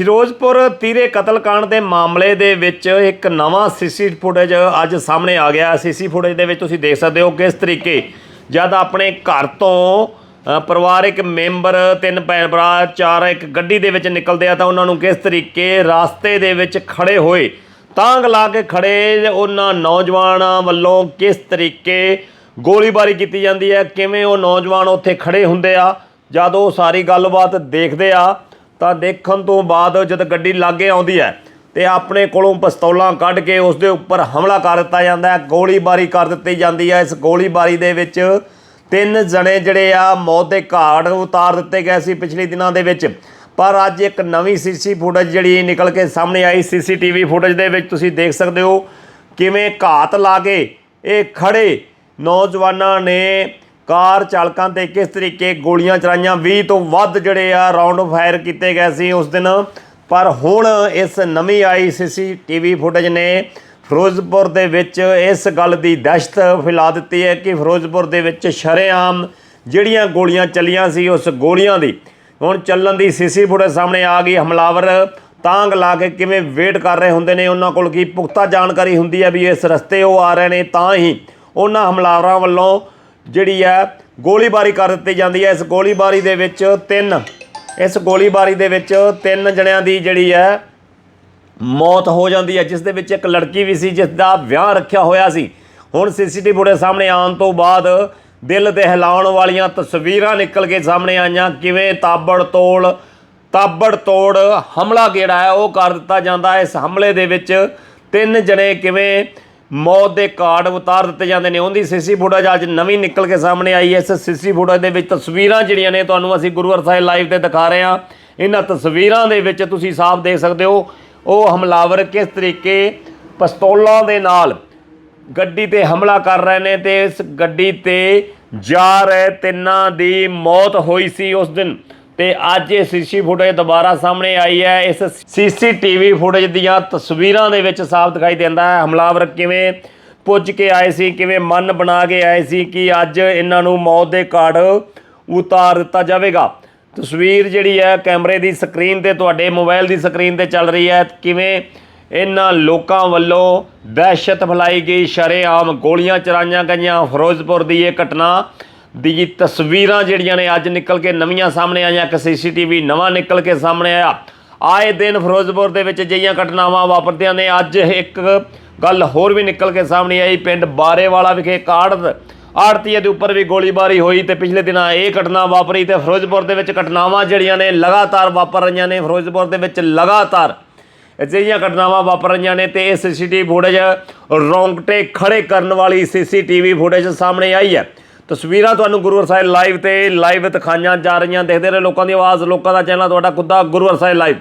ਫਿਰੋਜ਼ਪੁਰ ਤੀਰੇ ਕਤਲकांड ਦੇ ਮਾਮਲੇ ਦੇ ਵਿੱਚ ਇੱਕ ਨਵਾਂ ਸੀਸੀ ਫੁਟੇਜ ਅੱਜ ਸਾਹਮਣੇ ਆ ਗਿਆ। ਸੀਸੀ ਫੁਟੇਜ ਦੇ ਵਿੱਚ ਤੁਸੀਂ ਦੇਖ ਸਕਦੇ ਹੋ ਕਿਸ ਤਰੀਕੇ ਜਦ ਆਪਣੇ ਘਰ ਤੋਂ ਪਰਿਵਾਰਿਕ ਮੈਂਬਰ, ਤਿੰਨ ਭੈਣ ਭਰਾ, ਚਾਰ ਇੱਕ ਗੱਡੀ ਦੇ ਵਿੱਚ ਨਿਕਲਦੇ ਆ ਤਾਂ ਉਹਨਾਂ ਨੂੰ ਕਿਸ ਤਰੀਕੇ ਰਾਸਤੇ ਦੇ ਵਿੱਚ ਖੜੇ ਹੋਏ, ਤਾਂਗ ਲਾ ਕੇ ਖੜੇ ਉਹਨਾਂ ਨੌਜਵਾਨਾਂ ਵੱਲੋਂ ਕਿਸ ਤਰੀਕੇ ਗੋਲੀਬਾਰੀ ਕੀਤੀ ਜਾਂਦੀ ਹੈ, ਕਿਵੇਂ ਉਹ ਨੌਜਵਾਨ ਉੱਥੇ ਖੜੇ ਹੁੰਦੇ ਆ, ਜਦ ਉਹ ਸਾਰੀ ਗੱਲਬਾਤ ਦੇਖਦੇ ਆ ਤਾਂ ਦੇਖਣ ਤੋਂ ਬਾਅਦ ਜਦ ਗੱਡੀ ਲਾਗੇ ਆਉਂਦੀ ਹੈ ਤੇ ਆਪਣੇ ਕੋਲੋਂ ਪਿਸਤੌਲਾਂ ਕੱਢ ਕੇ ਉਸ ਦੇ ਉੱਪਰ ਹਮਲਾ ਕਰ ਦਿੱਤਾ ਜਾਂਦਾ ਹੈ, ਗੋਲੀਬਾਰੀ ਕਰ ਦਿੱਤੀ ਜਾਂਦੀ ਹੈ। ਇਸ ਗੋਲੀਬਾਰੀ ਦੇ ਵਿੱਚ ਤਿੰਨ ਜਣੇ ਜਿਹੜੇ ਆ ਮੌਤ ਦੇ ਘਾਟ ਉਤਾਰ ਦਿੱਤੇ ਗਏ ਸੀ ਪਿਛਲੇ ਦਿਨਾਂ ਦੇ ਵਿੱਚ। ਪਰ ਅੱਜ ਇੱਕ ਨਵੀਂ ਸੀਸੀ ਫੁਟੇਜ ਜਿਹੜੀ ਨਿਕਲ ਕੇ ਸਾਹਮਣੇ ਆਈ ਸੀਸੀਟੀਵੀ ਫੁਟੇਜ ਦੇ ਵਿੱਚ ਤੁਸੀਂ ਦੇਖ ਸਕਦੇ ਹੋ ਕਿਵੇਂ ਘਾਤ ਲਾ ਕੇ ਇਹ ਖੜੇ ਨੌਜਵਾਨਾਂ ਨੇ ਕਾਰ ਚਾਲਕਾਂ ਤੇ ਕਿਸ ਤਰੀਕੇ ਗੋਲੀਆਂ ਚਲਾਈਆਂ? 20 ਤੋਂ ਵੱਧ ਜਿਹੜੇ ਆ ਰਾਉਂਡ ਫਾਇਰ ਕੀਤੇ ਗਏ ਸੀ ਉਸ ਦਿਨ। ਪਰ ਹੁਣ ਇਸ ਨਵੀਂ ਆਈ ਸੀਸੀਟੀਵੀ ਫੁਟੇਜ ਨੇ ਫਿਰੋਜ਼ਪੁਰ ਦੇ ਵਿੱਚ ਇਸ ਗੱਲ ਦੀ ਦਹਿਸ਼ਤ ਫੈਲਾ ਦਿੱਤੀ ਹੈ ਕਿ ਫਿਰੋਜ਼ਪੁਰ ਦੇ ਵਿੱਚ ਸ਼ਰੇਆਮ ਜਿਹੜੀਆਂ ਗੋਲੀਆਂ ਚੱਲੀਆਂ ਸੀ ਉਸ ਗੋਲੀਆਂ ਦੀ, ਹੁਣ ਚੱਲਣ ਦੀ ਸੀਸੀ ਫੁਟੇਜ ਸਾਹਮਣੇ ਆ ਗਈ। ਹਮਲਾਵਰ ਤਾਂਗ ਲਾ ਕੇ ਕਿਵੇਂ ਵੇਟ ਕਰ ਰਹੇ ਹੁੰਦੇ ਨੇ? ਉਹਨਾਂ ਕੋਲ ਕੀ ਪੁਖਤਾ ਜਾਣਕਾਰੀ ਹੁੰਦੀ ਹੈ ਵੀ ਇਸ ਰਸਤੇ ਉਹ ਆ ਰਹੇ ਨੇ? ਤਾਂ ਹੀ ਉਹਨਾਂ ਹਮਲਾਵਰਾਂ ਵੱਲੋਂ ਜਿਹੜੀ ਹੈ ਗੋਲੀਬਾਰੀ ਕਰ ਦਿੱਤੀ ਜਾਂਦੀ ਹੈ। ਇਸ ਗੋਲੀਬਾਰੀ ਦੇ ਵਿੱਚ ਤਿੰਨ, ਇਸ ਗੋਲੀਬਾਰੀ ਦੇ ਵਿੱਚ ਤਿੰਨ ਜਣਿਆਂ ਦੀ ਜਿਹੜੀ ਹੈ ਮੌਤ ਹੋ ਜਾਂਦੀ ਹੈ। ਜਿਸ ਦੇ ਵਿੱਚ ਇੱਕ ਲੜਕੀ ਵੀ ਸੀ, ਜਿਸ ਦਾ ਵਿਆਹ ਰੱਖਿਆ ਹੋਇਆ ਸੀ। ਹੁਣ ਸੀਸੀਟੀਵੀ ਫੁਟੇਜ ਸਾਹਮਣੇ ਆਉਣ ਤੋਂ ਬਾਅਦ ਦਿਲ ਤੇ ਹਿਲਾਉਣ ਵਾਲੀਆਂ ਤਸਵੀਰਾਂ ਨਿਕਲ ਕੇ ਸਾਹਮਣੇ ਆਈਆਂ। ਕਿਵੇਂ ਤਾਬੜ ਤੋੜ ਤਾਬੜ ਤੋੜ ਹਮਲਾ ਜਿਹੜਾ ਹੈ, ਉਹ ਕਰ ਦਿੱਤਾ ਜਾਂਦਾ ਹੈ। ਇਸ ਹਮਲੇ ਦੇ ਵਿੱਚ ਤਿੰਨ ਜਣੇ ਕਿਵੇਂ ਮੌਤ ਦੇ ਕਾਰਡ ਉਤਾਰ ਦਿੱਤੇ ਜਾਂਦੇ ਨੇ। ਉਹਦੀ ਸੀਸੀ ਫੁਟੇਜ ਅੱਜ ਨਵੀਂ ਨਿਕਲ ਕੇ ਸਾਹਮਣੇ ਆਈ ਹੈ। ਇਸ ਸੀਸੀ ਫੁਟੇਜ ਦੇ ਵਿੱਚ ਤਸਵੀਰਾਂ ਜਿਹੜੀਆਂ ਨੇ ਤੁਹਾਨੂੰ ਅਸੀਂ ਗੁਰੂਵਰ ਸਾਹਿਬ ਲਾਈਵ ਤੇ ਦਿਖਾ ਰਹੇ ਹਾਂ। ਇਹਨਾਂ ਤਸਵੀਰਾਂ ਦੇ ਵਿੱਚ ਤੁਸੀਂ ਸਾਫ਼ ਦੇਖ ਸਕਦੇ ਹੋ, ਉਹ ਹਮਲਾਵਰ ਕਿਸ ਤਰੀਕੇ ਪਿਸਤੌਲਾਂ ਦੇ ਨਾਲ ਗੱਡੀ ਤੇ ਹਮਲਾ ਕਰ ਰਹੇ ਨੇ ਤੇ ਇਸ ਗੱਡੀ ਤੇ ਜਾ ਰਹੇ ਤਿੰਨਾਂ ਦੀ ਮੌਤ ਹੋਈ ਸੀ ਉਸ ਦਿਨ। ਤੇ ਅੱਜ ਇਹ ਸੀਸੀ ਫੁਟੇਜ ਦੁਬਾਰਾ ਸਾਹਮਣੇ ਆਈ ਹੈ। ਇਸ ਸੀਸੀਟੀਵੀ ਫੁਟੇਜ ਦੀਆਂ ਤਸਵੀਰਾਂ ਦੇ ਵਿੱਚ ਸਾਫ਼ ਦਿਖਾਈ ਦਿੰਦਾ ਹੈ। ਹਮਲਾਵਰ ਕਿਵੇਂ ਪੁੱਜ ਕੇ ਆਏ ਸੀ, ਕਿਵੇਂ ਮਨ ਬਣਾ ਕੇ ਆਏ ਸੀ ਕਿ ਅੱਜ ਇਹਨਾਂ ਨੂੰ ਮੌਤ ਦੇ ਘਾਟ ਉਤਾਰ ਦਿੱਤਾ ਜਾਵੇਗਾ। ਤਸਵੀਰ ਜਿਹੜੀ ਹੈ ਕੈਮਰੇ ਦੀ ਸਕਰੀਨ ਤੇ, ਤੁਹਾਡੇ ਮੋਬਾਈਲ ਦੀ ਸਕਰੀਨ ਤੇ ਚੱਲ ਰਹੀ ਹੈ। ਕਿਵੇਂ ਇਹਨਾਂ ਲੋਕਾਂ ਵੱਲੋਂ ਦਹਿਸ਼ਤ ਫੈਲਾਈ ਗਈ, ਸ਼ਰੇਆਮ ਗੋਲੀਆਂ ਚਲਾਈਆਂ ਗਈਆਂ। ਫਿਰੋਜ਼ਪੁਰ ਦੀ ਇਹ ਘਟਨਾ ਦੀ ਤਸਵੀਰਾਂ ਜਿਹੜੀਆਂ ਨੇ ਅੱਜ ਨਿਕਲ ਕੇ ਨਵੀਆਂ ਸਾਹਮਣੇ ਆਈਆਂ, ਇੱਕ ਸੀਸੀਟੀਵੀ ਨਵਾਂ ਨਿਕਲ ਕੇ ਸਾਹਮਣੇ ਆਇਆ। ਆਏ ਦਿਨ ਫਿਰੋਜ਼ਪੁਰ ਦੇ ਵਿੱਚ ਅਜਿਹੀਆਂ ਘਟਨਾਵਾਂ ਵਾਪਰਦੀਆਂ ਨੇ। ਅੱਜ ਇੱਕ ਗੱਲ ਹੋਰ ਵੀ ਨਿਕਲ ਕੇ ਸਾਹਮਣੇ ਆਈ। ਪਿੰਡ ਬਾਰੇਵਾਲਾ ਵਿਖੇ ਕਾੜਦ ਆੜਤੀਏ ਦੇ ਉੱਪਰ ਵੀ ਗੋਲੀਬਾਰੀ ਹੋਈ ਤੇ ਪਿਛਲੇ ਦਿਨਾਂ ਇਹ ਘਟਨਾ ਵਾਪਰੀ ਤੇ ਫਿਰੋਜ਼ਪੁਰ ਦੇ ਵਿੱਚ ਘਟਨਾਵਾਂ ਜਿਹੜੀਆਂ ਨੇ ਲਗਾਤਾਰ ਵਾਪਰ ਰਹੀਆਂ ਨੇ। ਫਿਰੋਜ਼ਪੁਰ ਦੇ ਵਿੱਚ ਲਗਾਤਾਰ ਅਜਿਹੀਆਂ ਘਟਨਾਵਾਂ ਵਾਪਰ ਰਹੀਆਂ ਨੇ ਤੇ ਇਹ ਸੀਸੀਟੀਵੀ ਫੁਟੇਜ ਰੌਂਗਟੇ ਖੜੇ ਕਰਨ ਵਾਲੀ ਸੀਸੀਟੀਵੀ ਫੁਟੇਜ ਸਾਹਮਣੇ ਆਈ ਹੈ। ਤਸਵੀਰਾਂ ਤੁਹਾਨੂੰ ਗੁਰੂਵਰ ਸਾਹਿਬ ਲਾਈਵ ਤੇ ਲਾਈਵ ਦਿਖਾਈਆਂ ਜਾ ਰਹੀਆਂ। ਦੇਖਦੇ ਰਹੇ ਲੋਕਾਂ ਦੀ ਆਵਾਜ਼, ਲੋਕਾਂ ਦਾ ਚੈਨਲ, ਤੁਹਾਡਾ ਖੁੱਦਾ ਗੁਰੂਵਰ ਸਾਹਿਬ ਲਾਈਵ।